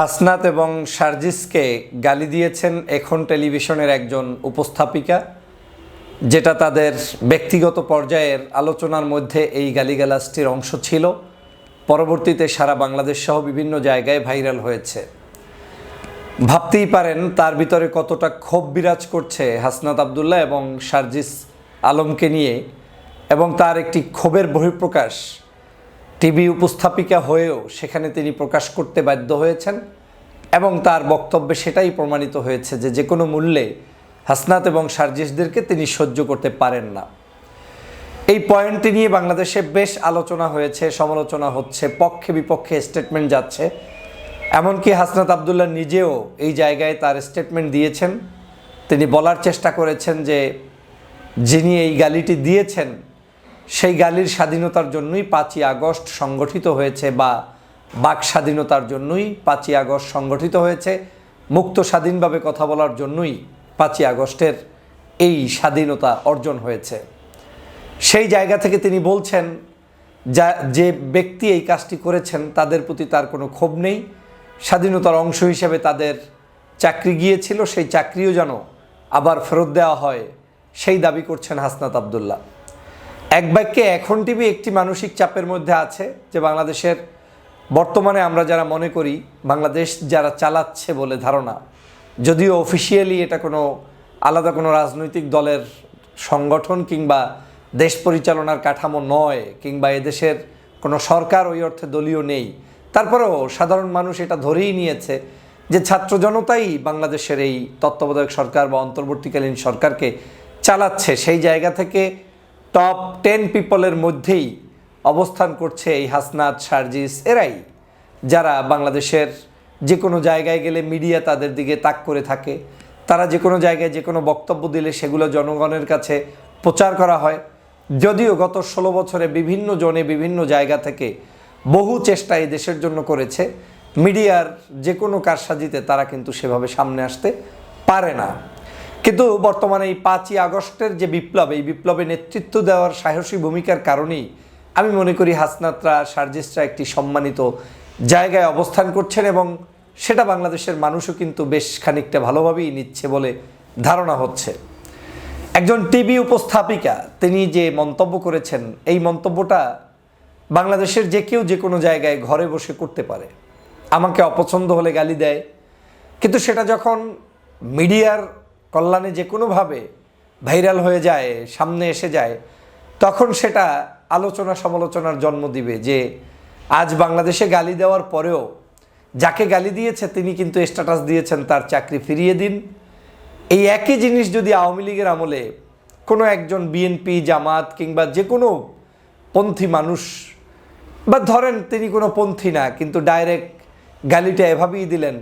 হাসনাত এবং সার্জিসকে গালি দিয়েছেন এখন টেলিভিশনের একজন উপস্থাপিকা, যেটা তাদের ব্যক্তিগত পর্যায়ের আলোচনার মধ্যে এই গালিগালাজটির অংশ ছিল। পরবর্তীতে সারা বাংলাদেশ সহ বিভিন্ন জায়গায় ভাইরাল হয়েছে। ভাবতেই পারেন তার ভিতরে কতটা ক্ষোভ বিরাজ করছে হাসনাত আবদুল্লাহ এবং সার্জিস আলমকে নিয়ে, এবং তার একটি ক্ষোভের বহিঃপ্রকাশ টিভি উপস্থাপিকা হয়েও সেখানে তিনি প্রকাশ করতে বাধ্য হয়েছেন এবং তার বক্তব্যে সেটাই প্রমাণিত হয়েছে যে যে কোনো মূল্যে হাসনাত এবং সার্জিসদেরকে তিনি সহ্য করতে পারেন না। এই পয়েন্টটি নিয়ে বাংলাদেশে বেশ আলোচনা হয়েছে, সমালোচনা হচ্ছে, পক্ষে বিপক্ষে স্টেটমেন্ট যাচ্ছে। এমনকি হাসনাত আবদুল্লাহ নিজেও এই জায়গায় তার স্টেটমেন্ট দিয়েছেন। তিনি বলার চেষ্টা করেছেন যে যিনি এই গালিটি দিয়েছেন সেই গালির স্বাধীনতার জন্যই পাঁচই আগস্ট সংগঠিত হয়েছে বা বাক স্বাধীনতার জন্যই পাঁচই আগস্ট সংগঠিত হয়েছে। মুক্ত স্বাধীনভাবে কথা বলার জন্যই পাঁচই আগস্টের এই স্বাধীনতা অর্জন হয়েছে। সেই জায়গা থেকে তিনি বলছেন, যা, যে ব্যক্তি এই কাজটি করেছেন তাদের প্রতি তার কোনো ক্ষোভ নেই। স্বাধীনতার অংশ হিসেবে তাদের চাকরি গিয়েছিল, সেই চাকরিও যেন আবার ফেরত দেওয়া হয়, সেই দাবি করছেন হাসনাত আবদুল্লাহ। এক বাক্যে এখন টিভি একটি মানসিক চাপের মধ্যে আছে যে বাংলাদেশের বর্তমানে আমরা যারা মনে করি, বাংলাদেশ যারা চালাচ্ছে বলে ধারণা, যদিও অফিসিয়ালি এটা কোনো আলাদা কোনো রাজনৈতিক দলের সংগঠন কিংবা দেশ পরিচালনার কাঠামো নয়, কিংবা এদেশের কোনো সরকার ওই অর্থে দলীয় নেই। তারপরেও সাধারণ মানুষ এটা ধরেই নিয়েছে যে ছাত্র জনতাই বাংলাদেশের এই তত্ত্বাবধায়ক সরকার বা অন্তর্বর্তীকালীন সরকারকে চালাচ্ছে। সেই জায়গা থেকে টপ টেন পিপলের মধ্যেই অবস্থান করছে এই হাসনাত সার্জিস এরাই, যারা বাংলাদেশের যে কোনো জায়গায় গেলে মিডিয়া তাদের দিকে তাক করে থাকে। তারা যে কোনো জায়গায় যে কোনো বক্তব্য দিলে সেগুলো জনগণের কাছে প্রচার করা হয়। যদিও গত ষোলো বছরে বিভিন্ন জনে বিভিন্ন জায়গা থেকে বহু চেষ্টা এই দেশের জন্য করেছে। মিডিয়ার যে কোনো কারসাজিতে তারা কিন্তু সেভাবে সামনে আসতে পারে না। কিন্তু বর্তমানে এই পাঁচই আগস্টের যে বিপ্লব, এই বিপ্লবে নেতৃত্ব দেওয়ার সাহসী ভূমিকার কারণেই আমি মনে করি হাসনাতরা সার্জিসরা একটি সম্মানিত জায়গায় অবস্থান করছেন এবং সেটা বাংলাদেশের মানুষও কিন্তু বেশ খানিকটা ভালোভাবেই নিচ্ছে বলে ধারণা হচ্ছে। একজন টিভি উপস্থাপিকা, তিনি যে মন্তব্য করেছেন, এই মন্তব্যটা বাংলাদেশের যে কেউ যে কোনো জায়গায় ঘরে বসে করতে পারে। আমাকে অপছন্দ হলে গালি দেয়। কিন্তু সেটা যখন মিডিয়ার কল্যাণে যে কোনোভাবে ভাইরাল হয়ে যায়, সামনে এসে যায়, তখন সেটা আলোচনা সমালোচনার জন্ম দিবে যে আজ বাংলাদেশে গালি দেওয়ার পরেও যাকে গালি দিয়েছে তিনি কিন্তু স্ট্যাটাস দিয়েছেন, তার চাকরি ফিরিয়ে দিন। এই একই জিনিস যদি আওয়ামী লীগের আমলে কোনো একজন বিএনপি জামাত কিংবা যে কোনো পন্থী মানুষ, বা ধরেন তিনি কোনো পন্থী না, কিন্তু ডাইরেক্ট গালিটা এভাবেই দিলেন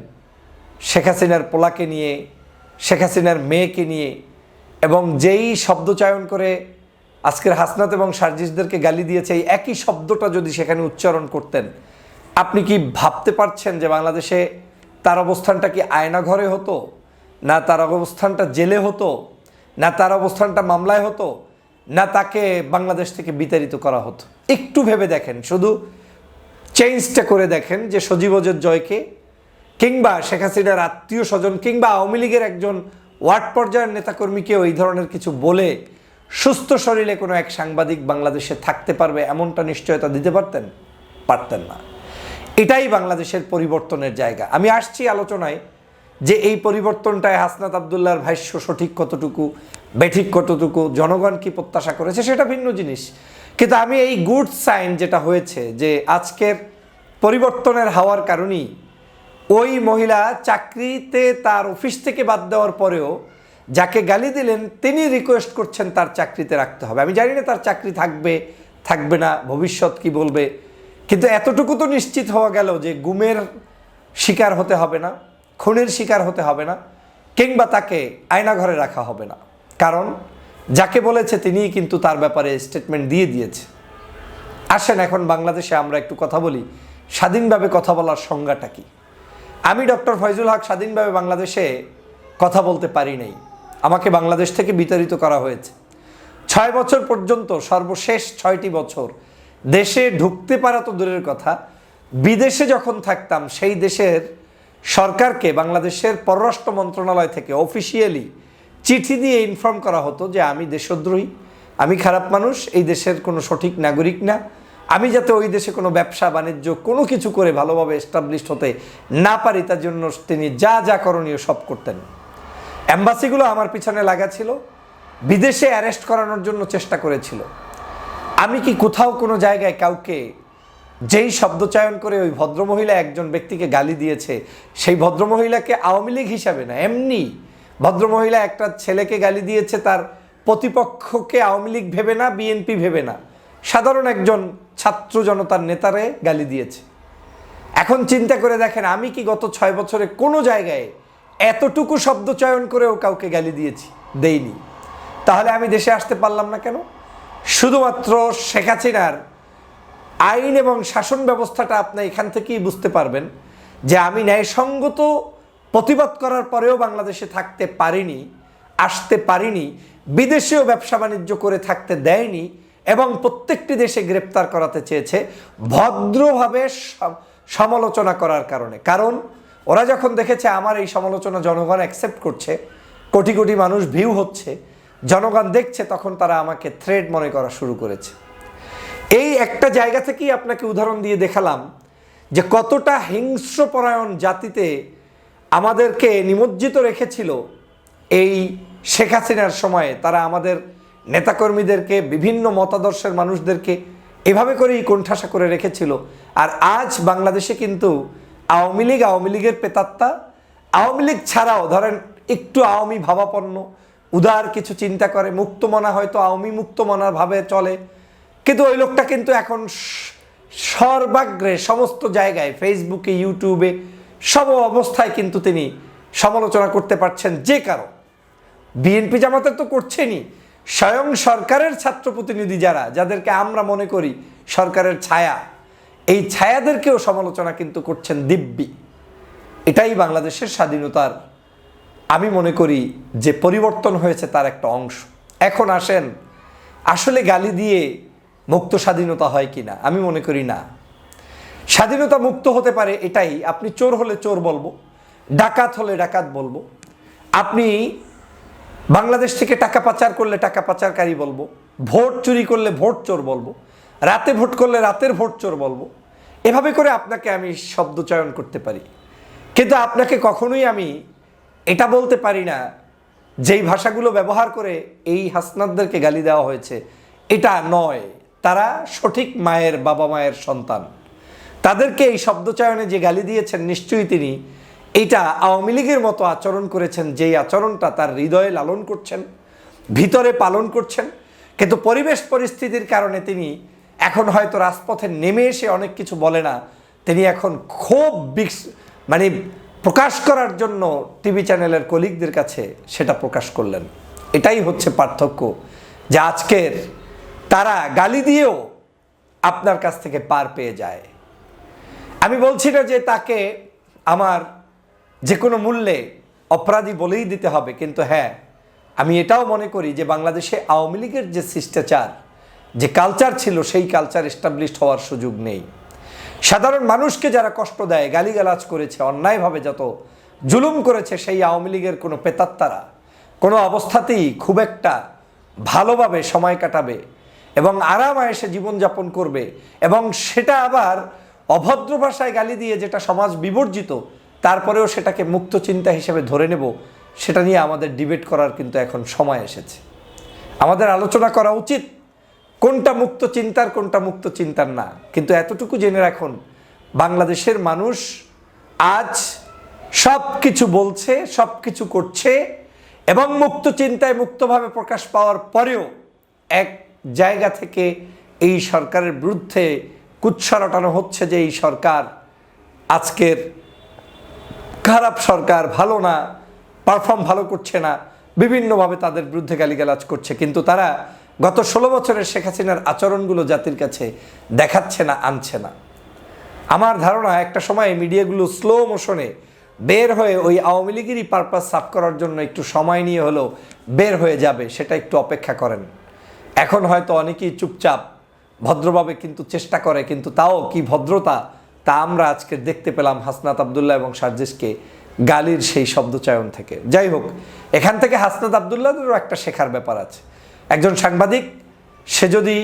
শেখ হাসিনার পোলাকে নিয়ে শেখ হাসিনার মেয়েকে নিয়ে এবং যেই শব্দ চয়ন করে আজকের হাসনাত এবং সার্জিসদেরকে গালি দিয়েছে, এই একই শব্দটা যদি সেখানে উচ্চারণ করতেন, আপনি কি ভাবতে পারছেন যে বাংলাদেশে তার অবস্থানটা কি আয়না ঘরে হতো, না তার অবস্থানটা জেলে হতো, না তার অবস্থানটা মামলায় হতো, না তাকে বাংলাদেশ থেকে বিতাড়িত করা হতো? একটু ভেবে দেখেন, শুধু চেঞ্জটা করে দেখেন যে সজীবজের জয়কে কিংবা শেখ হাসিনার আত্মীয় স্বজন কিংবা আওয়ামী লীগের একজন ওয়ার্ড পর্যায়ের নেতাকর্মীকে ওই ধরনের কিছু বলে সুস্থ শরীরে কোনো এক সাংবাদিক বাংলাদেশে থাকতে পারবে এমনটা নিশ্চয়তা দিতে পারতেন? পারতেন না। এটাই বাংলাদেশের পরিবর্তনের জায়গা। আমি আসছি আলোচনায় যে এই পরিবর্তনটায় হাসনাত আবদুল্লার ভাষ্য সঠিক কতটুকু, বেঠিক কতটুকু, জনগণ কি প্রত্যাশা করেছে সেটা ভিন্ন জিনিস। কিন্তু আমি এই গুড সাইন যেটা হয়েছে যে আজকের পরিবর্তনের হওয়ার কারণেই ওই মহিলা চাকরিতে তার অফিস থেকে বাদ দেওয়ার পরেও যাকে গালি দিলেন, তিনি রিকোয়েস্ট করছেন তার চাকরিতে রাখতে হবে। আমি জানি না তার চাকরি থাকবে থাকবে না, ভবিষ্যৎ কি বলবে। কিন্তু এতটুকু তো নিশ্চিত হওয়া গেল যে গুমের শিকার হতে হবে না, খুনের শিকার হতে হবে না, কিংবা তাকে আয়নাঘরে রাখা হবে না। কারণ যাকে বলেছে তিনিই কিন্তু তার ব্যাপারে স্টেটমেন্ট দিয়ে দিয়েছে। আসেন, এখন বাংলাদেশে আমরা একটু কথা বলি। স্বাধীনভাবে কথা বলার সংজ্ঞাটা কি? আমি ডক্টর ফয়জুল হক স্বাধীনভাবে বাংলাদেশে কথা বলতে পারি নাই। আমাকে বাংলাদেশ থেকে বিতাড়িত করা হয়েছে। ছয় বছর পর্যন্ত সর্বশেষ ছয়টি বছর দেশে ঢুকতে পারা তো দূরের কথা। বিদেশে যখন থাকতাম, সেই দেশের সরকারকে বাংলাদেশের পররাষ্ট্র মন্ত্রণালয় থেকে অফিসিয়ালি চিঠি দিয়ে ইনফর্ম করা হতো যে আমি দেশদ্রোহী, আমি খারাপ মানুষ, এই দেশের কোনো সঠিক নাগরিক না। আমি যাতে ওই দেশে কোনো ব্যবসা, বাণিজ্য, কোনো কিছু করে ভালোভাবে এস্টাবলিশড হতে না পারি, তার জন্য তিনি যা যা করণীয় সব করতেন। অ্যাম্বাসিগুলো আমার পিছনে লাগা ছিল। বিদেশে অ্যারেস্ট করানোর জন্য চেষ্টা করেছিল। আমি কি কোথাও কোনো জায়গায় কাউকে যেই শব্দচয়ন করে ওই ভদ্রমহিলা একজন ব্যক্তিকে গালি দিয়েছে, সেই ভদ্রমহিলাকে আওয়ামী লীগ হিসাবে না, এমনি ভদ্রমহিলা একটা ছেলেকে গালি দিয়েছে, তার প্রতিপক্ষকে আওয়ামী লীগ ভেবে না, বিএনপি ভেবে না। সাধারণ একজন ছাত্র জনতার নেতারে গালি দিয়েছে। এখন চিন্তা করে দেখেন, আমি কি গত ছয় বছরে কোনো জায়গায় এতটুকু শব্দ চয়ন করেও কাউকে গালি দিয়েছি, দেইনি। তাহলে আমি দেশে আসতে পারলাম না কেন? শুধুমাত্র শেখ হাসিনার আইন এবং শাসন ব্যবস্থাটা আপনি এখান থেকেই বুঝতে পারবেন যে আমি ন্যায়সঙ্গত প্রতিবাদ করার পরেও বাংলাদেশে থাকতে পারিনি, আসতে পারিনি, বিদেশেও ব্যবসা বাণিজ্য করে থাকতে দেয়নি এবং প্রত্যেকটি দেশে গ্রেপ্তার করাতে চেয়েছে, ভদ্রভাবে সমালোচনা করার কারণে। কারণ, ওরা যখন দেখেছে আমার এই সমালোচনা জনগণ অ্যাকসেপ্ট করছে, কোটি কোটি মানুষ ভিউ হচ্ছে, জনগণ দেখছে, তখন তারা আমাকে থ্রেড মনে করা শুরু করেছে। এই একটা জায়গা থেকেই আপনাকে উদাহরণ দিয়ে দেখালাম যে কতটা হিংস্রপরায়ণ জাতিতে আমাদেরকে নিমজ্জিত রেখেছিল এই শেখ হাসিনার সময়ে। তারা আমাদের নেতাকর্মীদেরকে, বিভিন্ন মতাদর্শের মানুষদেরকে এভাবে করেই কোণঠাসা করে রেখেছিল। আর আজ বাংলাদেশে কিন্তু আওয়ামী লীগ, আওয়ামী লীগের পেতাত্তা, আওয়ামী লীগ ছাড়াও ধরেন একটু আওয়ামী ভাবাপন্ন, উদার কিছু চিন্তা করে, মুক্তমনা হয়তো আওয়ামী মুক্তমনার ভাবে চলে। কিন্তু ওই লোকটা কিন্তু এখন সর্বাগ্রে সমস্ত জায়গায় ফেসবুকে ইউটিউবে সব অবস্থায় কিন্তু তিনি সমালোচনা করতে পারছেন যে কারও। বিএনপি জামাতের তো করছেনই। স্বয়ং সরকারের ছাত্র প্রতিনিধি যারা, যাদেরকে আমরা মনে করি সরকারের ছায়া, এই ছায়াদেরকেও সমালোচনা কিন্তু করছেন দিব্যি। এটাই বাংলাদেশের স্বাধীনতার, আমি মনে করি যে পরিবর্তন হয়েছে তার একটা অংশ। এখন আসেন, আসলে গালি দিয়ে মুক্ত স্বাধীনতা হয় কি না আমি মনে করি না। স্বাধীনতা মুক্ত হতে পারে এটাই, আপনি চোর হলে চোর বলব, ডাকাত হলে ডাকাত বলব। আপনি বাংলাদেশ থেকে টাকা পাচার করলে টাকা পাচারকারী বলব, ভোট চুরি করলে ভোট চোর বলব, রাতে ভোট করলে রাতের ভোট চোর বলব, এভাবে করে আপনাকে আমি শব্দ চয়ন করতে পারি। কিন্তু আপনাকে কখনোই আমি এটা বলতে পারি না, যেই ভাষাগুলো ব্যবহার করে এই হাসনাদদেরকে গালি দেওয়া হয়েছে, এটা নয়। তারা সঠিক মায়ের বাবা মায়ের সন্তান। তাদেরকে এই শব্দচয়নে যে গালি দিয়েছেন, নিশ্চয়ই তিনি এইটা আওয়ামী লীগের মতো আচরণ করেছেন, যেই আচরণটা তার হৃদয়ে লালন করছেন, ভিতরে পালন করছেন, কিন্তু পরিবেশ পরিস্থিতির কারণে তিনি এখন হয়তো রাজপথে নেমে এসে অনেক কিছু বলে না। তিনি এখন খুব বিক্স মানে প্রকাশ করার জন্য টিভি চ্যানেলের কলিগদের কাছে সেটা প্রকাশ করলেন। এটাই হচ্ছে পার্থক্য, যে আজকের তারা গালি দিয়েও আপনার কাছ থেকে পার পেয়ে যায়। আমি বলছি না যে তাকে আমার যে কোনো মূল্যে অপরাধী বলেই দিতে হবে, কিন্তু হ্যাঁ আমি এটাও মনে করি যে বাংলাদেশে আওয়ামী লীগের যে শিষ্টাচার, যে কালচার ছিল, সেই কালচার এস্টাবলিশড হওয়ার সুযোগ নেই। সাধারণ মানুষকে যারা কষ্ট দেয়, গালিগালাজ করেছে, অন্যায়ভাবে যত জুলুম করেছে, সেই আওয়ামী লীগের কোনো পেতাত্তারা, কোনো অবস্থাতেই খুব একটা ভালোভাবে সময় কাটাবে এবং আরাম আয়েসে জীবনযাপন করবে এবং সেটা আবার অভদ্র ভাষায় গালি দিয়ে যেটা সমাজ বিবর্জিত তারপরেও সেটাকে মুক্ত চিন্তা হিসেবে ধরে নেব, সেটা নিয়ে আমাদের ডিবেট করার কিন্তু এখন সময় এসেছে। আমাদের আলোচনা করা উচিত, কোনটা মুক্ত চিন্তার, কোনটা মুক্ত চিন্তার না। কিন্তু এতটুকু জেনে রাখুন, বাংলাদেশের মানুষ আজ সব কিছু বলছে সব কিছু করছে, এবং মুক্ত চিন্তায় মুক্তভাবে প্রকাশ পাওয়ার পরেও এক জায়গা থেকে এই সরকারের বিরুদ্ধে কুৎসা রটানো হচ্ছে যে এই সরকার আজকের খারাপ সরকার ভালো না পারফর্ম ভালো করছে না, বিভিন্নভাবে তাদের বিরুদ্ধে গালিগালাজ করছে। কিন্তু তারা গত ষোলো বছরের শেখ হাসিনার আচরণগুলো জাতির কাছে দেখাচ্ছে না, আনছে না। আমার ধারণা, একটা সময় মিডিয়াগুলো স্লো মোশনে বের হয়ে ওই আওয়ামী লীগেরই পারপাস সাফ করার জন্য একটু সময় নিয়ে হলেও বের হয়ে যাবে, সেটা একটু অপেক্ষা করেন। এখন হয়তো অনেকেই চুপচাপ, ভদ্রভাবে কিন্তু চেষ্টা করে, কিন্তু তাও কি ভদ্রতা তা আমরা আজকে দেখতে পেলাম হাসনাত আবদুল্লাহ এবং সার্জিসকে গালির সেই শব্দচয়ন থেকে। যাই হোক, এখান থেকে হাসনাত আবদুল্লাহেরও একটা শেখার ব্যাপার আছে। একজন সাংবাদিক, সে যদি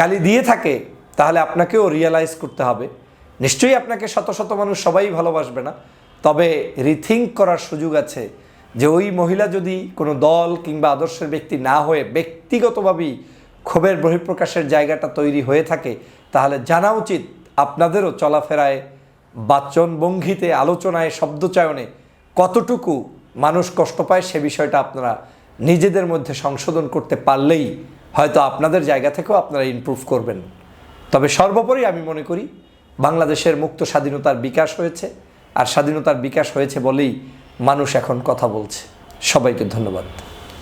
গালি দিয়ে থাকে, তাহলে আপনাকেও রিয়েলাইজ করতে হবে। নিশ্চয়ই আপনাকে শত শত মানুষ সবাই ভালোবাসবে না, তবে রিথিঙ্ক করার সুযোগ আছে যে ওই মহিলা যদি কোনো দল কিংবা আদর্শের ব্যক্তি না হয়ে ব্যক্তিগতভাবেই ক্ষোভের বহিঃপ্রকাশের জায়গাটা তৈরি হয়ে থাকে, তাহলে জানা উচিত আপনাদেরও চলাফেরায় বাচন ভঙ্গিতে, আলোচনায়, শব্দচয়নে কতটুকু মানুষ কষ্ট পায় সে বিষয়টা আপনারা নিজেদের মধ্যে সংশোধন করতে পারলেই হয়তো আপনাদের জায়গা থেকেও আপনারা ইমপ্রুভ করবেন। তবে সর্বোপরি আমি মনে করি বাংলাদেশের মুক্ত স্বাধীনতার বিকাশ হয়েছে আর স্বাধীনতার বিকাশ হয়েছে বলেই মানুষ এখন কথা বলছে। সবাইকে ধন্যবাদ।